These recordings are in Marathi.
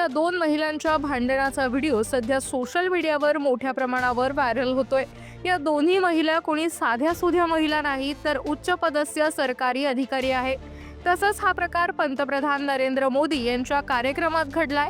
या दोन महिलांच्या भांडणाचा व्हिडिओ सध्या सोशल मीडियावर मोठ्या प्रमाणावर व्हायरल होतोय. या दोन्ही महिला कोणी साध्या सुध्या महिला नाहीत तर उच्च पदस्थ सरकारी अधिकारी आहे. तसंच हा प्रकार पंतप्रधान नरेंद्र मोदी यांच्या कार्यक्रमात घडलाय.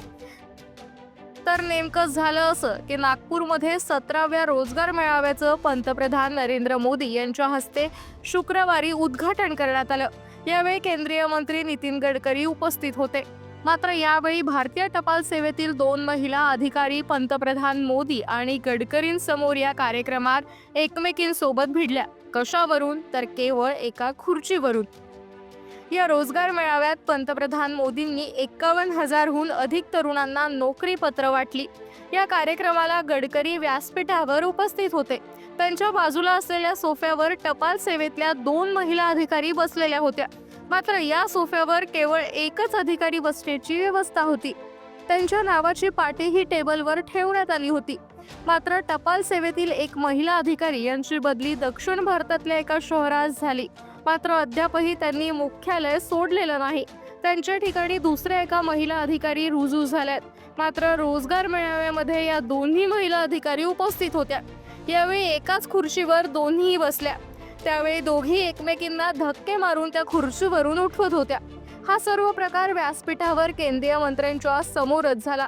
तर नेमकं झालं असं की नागपूरमध्ये सतराव्या रोजगार मेळाव्याचं पंतप्रधान नरेंद्र मोदी यांच्या हस्ते शुक्रवारी उद्घाटन करण्यात आलं. यावेळी केंद्रीय मंत्री नितीन गडकरी उपस्थित होते. मात्र यावेळी भारतीय टपाल सेवेतील दोन महिला अधिकारी पंतप्रधान मोदी आणि गडकरींसमोर या कार्यक्रमात एकमेकींसोबत भिडल्या. कशावरून? तर केवळ एका खुर्चीवरून. या रोजगार मेळाव्यात पंतप्रधान मोदींनी एकावन्न हजारहून अधिक तरुणांना नोकरी पत्र वाटली. या कार्यक्रमाला गडकरी व्यासपीठावर उपस्थित होते. त्यांच्या बाजूला असलेल्या सोफ्यावर टपाल सेवेतल्या दोन महिला अधिकारी बसलेल्या होत्या. मात्र या सोफ्यावर केवळ एकच अधिकारी बसण्याची व्यवस्था होती. त्यांच्या नावाची पाटीही टेबलवर ठेवण्यात आली होती. मात्र टपाल सेवेतील एक महिला अधिकारी यांची बदली दक्षिण भारतातल्या एका शहरात झाली. मात्र अद्यापही त्यांनी मुख्यालय सोडलेलं नाही. त्यांच्या ठिकाणी दुसऱ्या एका महिला अधिकारी रुजू झाल्यात. मात्र रोजगार मेळाव्यामध्ये या दोन्ही महिला अधिकारी उपस्थित होत्या. यावेळी एकाच खुर्चीवर दोन्ही बसल्या. त्यावेळी दोघी एकमेकींना धक्के मारून त्या खुर्चीवरून उठवत होत्या. हा सर्व प्रकार व्यासपीठावर केंद्रीय मंत्र्यांच्या समोरच झाला.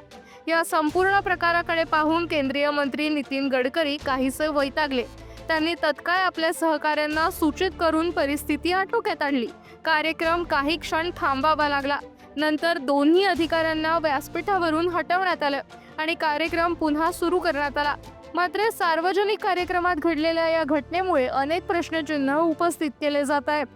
या संपूर्ण प्रकाराकडे पाहून केंद्रीय मंत्री नितीन गडकरी काहीसे वैतागले. त्यांनी तत्काळ आपल्या सहकाऱ्यांना सूचित करून परिस्थिती आटोक्यात आणली. कार्यक्रम काही क्षण थांबावा लागला. नंतर दोन्ही अधिकाऱ्यांना व्यासपीठावरून हटवण्यात आलं आणि कार्यक्रम पुन्हा सुरू करण्यात आला. मात्र सार्वजनिक कार्यक्रमात घडलेल्या या घटनेमुळे अनेक प्रश्नचिन्ह उपस्थित केले जात आहेत.